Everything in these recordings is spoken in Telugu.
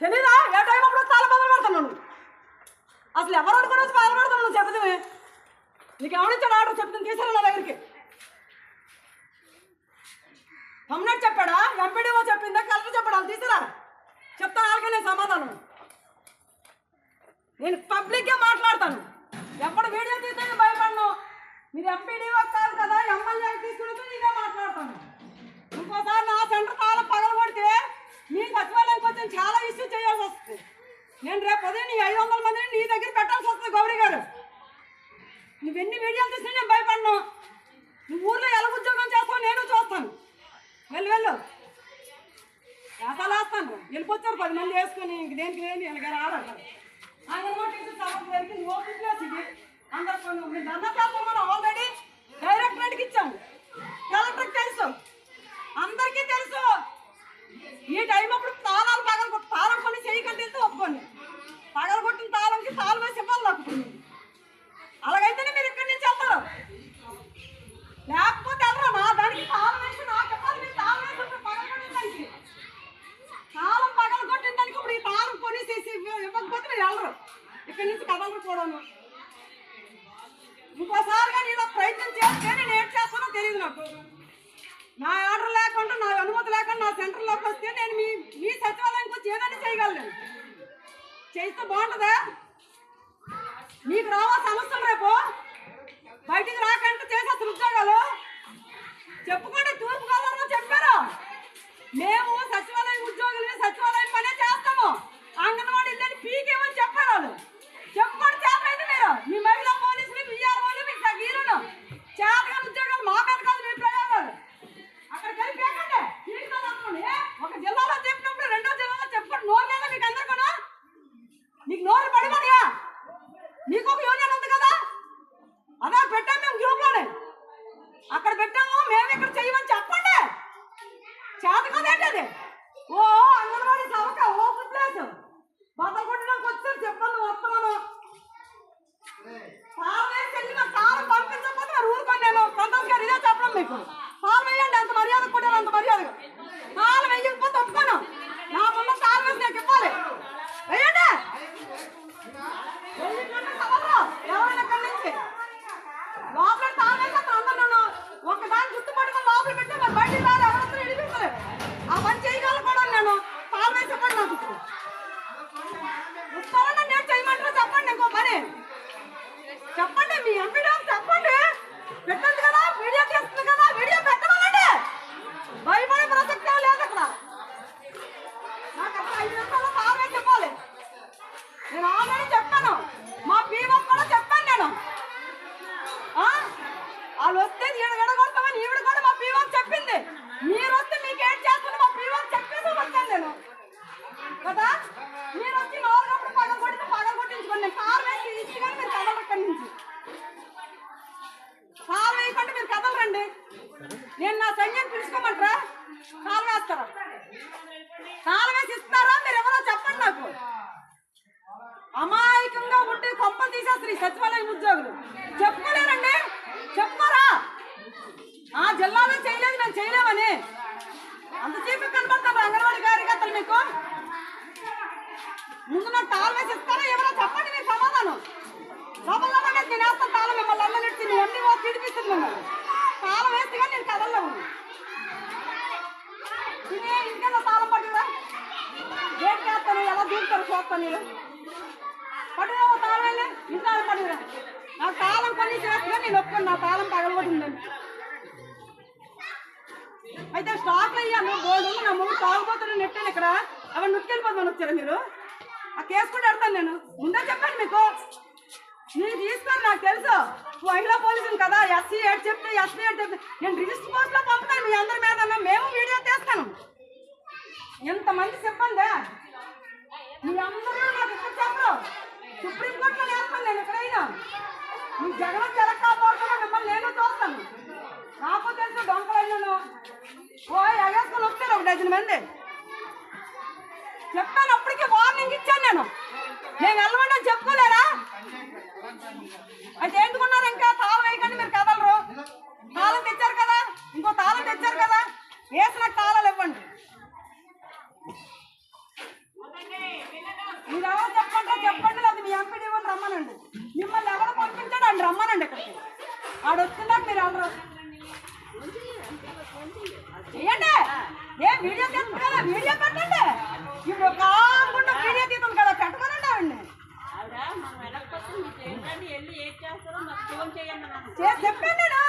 తెలీదా ఏ టైం అప్పుడు చాలా బాధలు అసలు ఎవరు అనుకుని వచ్చి బాధలు పడుతున్నాను చెబుతామే నీకు ఎవరిచ్చాడు ఆర్డర్ చెప్తాను తీసాను నా దగ్గరికి. కమ్నట్ చెప్పాడా? ఎంపీడీఓ చెప్పిందా? కలెక్టర్ చెప్పాడా? వాళ్ళు తీసారా చెప్తాను వాళ్ళకే నేను సమాధానం. నేను పబ్లిక్గా మాట్లాడతాను. ఎప్పుడు వీడియో తీస్తే భయపడను మీరు ఎంపీడీఓ కాదు కదా ఎమ్మెల్యే తీసుకుని నేనే మాట్లాడతాను ఇంకోసారి నా సెంటర్ తాళం పగల కొడితే మీ సచివాలయంకి వచ్చి చాలా ఇష్యూ చేయాల్సి వస్తుంది నేను రేపు ఉదయం నీ ఐదు వందల మందిని నీ దగ్గర పెట్టాల్సి వస్తుంది గౌరీ గారు నువ్వెన్ని వీడియోలు తీసినా నేను భయపడను నువ్వు ఊర్లో ఎలా ఉద్యోగం చేస్తావు నేను చూస్తాను. వెళ్ళు వెళ్ళు. వేసాలు వేస్తాను వెళ్ళిపోతారు పది మంది వేసుకొని ఇంక దేనికి లేని వెనక రారు ఆల్రెడీ డైరెక్టరేట్కి ఇచ్చాము. కలెక్టర్కి తెలుసు. అందరికీ తెలుసు. ఈ టైం అప్పుడు తాళాలు పగల కొట్టి తాళం కొని చెయ్యి కట్టేస్తే ఒప్పుకోండి పగల కొట్టిన తాళంకి తాళం వేసి ఇవ్వాలి నాకు అలాగైతేనే మీరు ఇక్కడి నుంచి వెళ్తారు లేకపోతే వెళ్ళరు నా దానికి తాళం వేసి నాకు ఇవ్వాలి మీరు తాళం వేసి ఉంటే పగల కొట్టిన దానికి తాళం పగల కొట్టిన దానికి ఇప్పుడు ఈ తాళం కొనేసేసి ఇవ్వ- ఇవ్వకపోతే మీరు వెళ్ళరు ఇక్కడి నుంచి కదలరు కూడాను ఇంకోసారి నేను ప్రయత్నం చేస్తే నేను ఏం చేస్తానో తెలియదు నాకు. నా ఆర్డర్ లేకుండా నా అనుమతి లేకుండా నా సెంటర్లోకి వస్తే నేను మీ మీ సచివాలయానికి వచ్చి ఏదైనా చేయగలను. చేస్తే బాగుంటుందా? మీకు రావా సమస్యలు రేపు? బయటికి రాకంటే చేసే ఉద్యోగాలు చెప్పుకుంటే తూర్పు గోదావరిలో చెప్పారు. మేము సచివాలయం ఉద్యోగులని సచివాలయం పనే చేస్తాము అంగన్వాడీ ఇల్లని పీకేమని చెప్పారు వాళ్ళు చెప్పుకోండి చేపలేదు మీరు మీ మహిళా పోలీసులు విఆర్ఓలు మీ వీరులు చేతగా ఉద్యోగాలు మా మీద కాదు మీ ప్రయోగాలు అక్కడ కలిపేకండి పీకుతాను ఒక జిల్లాలో చెప్పినప్పుడు రెండో జిల్లాలో చెప్పుకోండి నోరు లేదా మీకు అందరికీ నీకు నోరు పడిపోయా నీకు ఒక యూనియన్ ఉంది కదా అదే పెట్టాము మేము గ్రూప్లోనే తింటాము మేము ఇక్కడ చేయమని చెప్పండి. చేత కదేంటి అది ఓ అంగన్వాడీ సవక ఓపెన్ ప్లేస్. బతకొట్టడానికి వచ్చారు చెప్పండి వస్తాను. తాళం పంపించకపోతే మరి ఊరుకోండి నేను. సంతోష్ గారు ఇదే చెప్పడం మీకు. తాళం వేయండి మర్యాద కొట్టారు అంత మర్యాదగా పాలు వేయకపోతే ఒప్పుకోను. నా సార్ వేసి నాకు ఇవ్వాలి. తాళం నేను చేయమంటారా చెప్పండి ఇంకో పని. చెప్పండి మీ ఎంపీడీ చెప్పండి. పెట్టండి కదా వీడియో చేస్తుంది కదా వీడియో పెట్టమనండి. భయపడే ప్రసక్తే లేదు అక్కడ. నాకు అక్కడ ఐదు నిమిషాలు తాళం వేసి నేను ఆల్రెడీ చెప్పాను. మా పీఓ కూడా చెప్పాను నేను. వాళ్ళు వస్తే ఈడ విడగొడతామని ఈవిడ కూడా మా పీఓ చెప్పింది. మీరు వస్తే మీకు ఏం చేస్తుంది మా పీఓ చెప్పేసి వచ్చాను నేను కదా? మీరు వచ్చి నాలుగప్పుడు పగల కొడితే పగల కొట్టించుకోండి. నేను కారు వేసి ఇచ్చి కానీ మీరు కదలరు ఇక్కడి నుంచి కాలు వేయకుండా మీరు కదలరండి నేను నా సంఖ్యను పిలుచుకోమంటారా? కాలు వేస్తారా? కాలు వేసి ఇస్తారా? మీరు ఎవరో చెప్పండి నాకు. అమాయకంగా ఉంటే కొంప తీసేస్తారు ఈ సచివాలయం ఉద్యోగులు. చెప్పుకోలేరండి? చెప్పారా ఆ జిల్లాలో చేయలేదు మేము చేయలేమని. అంత చీపు కనబడతారు అంగన్వాడీ కార్యకర్తలు మీకు. ముందు నాకు తాళం వేసి ఇస్తారా? ఎవరో చెప్పండి మీరు సమాధానం. లోపల లోపల నేను వేస్తాను తాళం మిమ్మల్ని అల్లనెట్టి నేను అన్ని ఓ తిడిపిస్తుంది మిమ్మల్ని. తాళం వేస్తే కానీ నేను కదల్లో ఇదే ఇంకేదో తాళం పట్టురా గేట్ వేస్తాను ఎలా దూకుతారు చూస్తాను నేను. పట్టుదా తాళం వెళ్ళి ఇంట్లో పట్టుదా నాకు తాళం పని చేస్తే నేను ఒప్పుకోను. నా తాళం పగలగొట్టిందని అయితే స్టాక్ అయ్యాను బోర్డు నా ముందు తాగుపోతున్న నెట్టాను ఇక్కడ. అవి నుట్టుకెళ్ళిపోతాను వచ్చారా మీరు? ఆ కేసు కూడా అడతాను నేను. ముందే చెప్పాను మీకు. నేను తీసుకోరు నాకు తెలుసు. మహిళా పోలీసులు కదా ఎస్సీ ఏడు చెప్తే ఎస్సీ ఏడు చెప్తే నేను రిజిస్టర్ పోస్ట్లో పంపుతాను మీ అందరి మీద మేము వీడియో తీస్తాను. ఎంతమంది చెప్పండి మీ అందరూ నాకు ఇక్కడ చెప్పరు. సుప్రీంకోర్టులో వేస్తాను నేను ఎక్కడైనా. మీ జగన్ జలక్ కాపాడుతున్నా మిమ్మల్ని నేను చూస్తాను. నాకు తెలుసు డొంకలైనాను ఓ ఎగేసుకొని వస్తారు ఒక డజన్ మంది. చెప్పాను అప్పటికే వార్నింగ్ ఇచ్చాను నేను. నేను వెళ్ళమని చెప్పుకోలేరా? అయితే ఎందుకున్నారు ఇంకా? తాళం వేయకండి మీరు కదలరు. తాళం తెచ్చారు కదా? ఇంకో తాళం తెచ్చారు కదా? వేసిన తాళాలు ఇవ్వండి. మీరు ఎవరు చెప్పండి చెప్పండి అది మీ ఎంపీడీ రమ్మనండి. మిమ్మల్ని ఎవరు పంపించాడు అండి రమ్మనండి ఇక్కడికి. ఆడొచ్చిందాక మీరు ఎవరు చేయండి ఏ వీడియో తీస్తుంది కదా వీడియో పెట్టండి. ఇప్పుడు కాకుండా వీడియో తీస్తుంది కదా పెట్టమనండి ఆవిడ్ని చెప్పండి నేను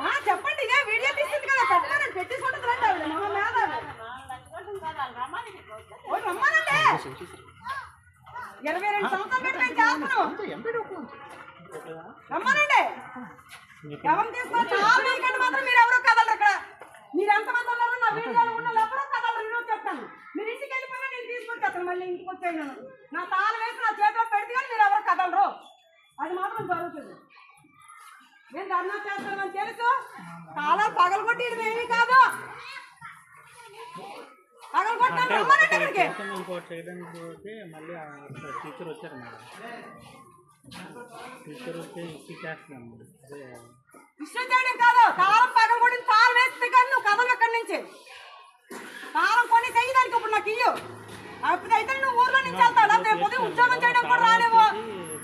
ఆ, చెప్పండి ఇదే వీడియో తీసింది కదా పెట్టమనండి ఉంటుంది రండి ఆవిడ మహా రమ్మనండి. ఇరవై రెండు సంవత్సరాలు పెట్టి చేస్తున్నాను రమ్మనండి. ఎవరు మీకంటే మాత్రం మీరు ఎవరో కదలరు ఇక్కడ. మీరు ఎంతమంది ఉన్నారు నా వీడియోలో ఉన్న ఎవరో కదలరు నేను చెప్తాను. మీరు ఇంటికి వెళ్ళిపోయినా నేను తీసుకొచ్చేస్తాను మళ్ళీ ఇంటికి నా తాళం వేసి నా చేతిలో పెడితే కానీ మీరు ఎవరు కదలరు. అది మాత్రం జరుగుతుంది. నేను ధర్నా చేస్తానని తెలుసు. తాళాలు పగలగొట్టి ఇది ఏమీ కాదు. పగలగొట్టాను రమ్మనండి ఇక్కడికి. మళ్ళీ టీచర్ వచ్చారు మేడం. టీచర్ వచ్చి ఇచ్చి చేస్తున్నాం